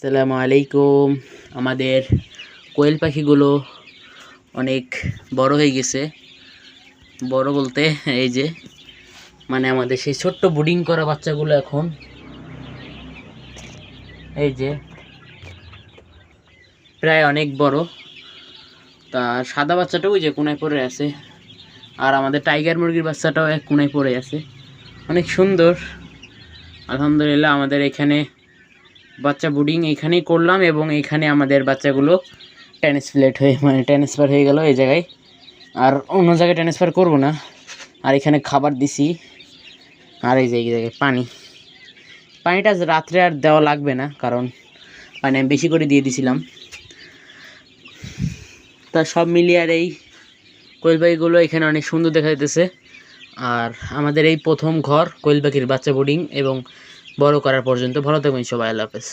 আসসালামু আলাইকুম আমাদের কোয়েল পাখিগুলো অনেক বড় হয়ে গেছে। বড় বলতে এই যে মানে আমাদের সেই ছোট্ট বুডিং করা বাচ্চাগুলো এখন। এই যে, প্রায় অনেক বড়। তা সাদা বাচ্চাটাও যে কোনায় পড়ে আছে। আর আমাদের টাইগার মুরগির বাচ্চাটাও এক কোনায় পড়ে আছে। অনেক সুন্দর। আলহামদুলিল্লাহ আমাদের এখানে বাচ্চা বুডিং এখানেই করলাম এবং এখানে আমাদের বাচ্চাগুলো ট্রান্সপ্লেট হয়ে মানে ট্রান্সফার হয়ে গেল এই জায়গায়। আর অন্য জায়গায় ট্রান্সফার করব না। আর এখানে খাবার দিছি। আর এই জায়গায় পানি। পানিটা রাত্রে আর দেওয়া লাগবে না, কারণ পানি আমি বেশি করে দিয়ে দিছিলাম। তা সব মিলিয়ে আর এই কোয়েল পাখিগুলো এখানে অনেক সুন্দর দেখা যাইতেছে। আর আমাদের এই প্রথম ঘর কোয়েল পাখির বাচ্চা বোর্ডিং এবং বড় করার পর্যন্ত ভালো থাকবেন সবাই আল্লাহ হাফেজ।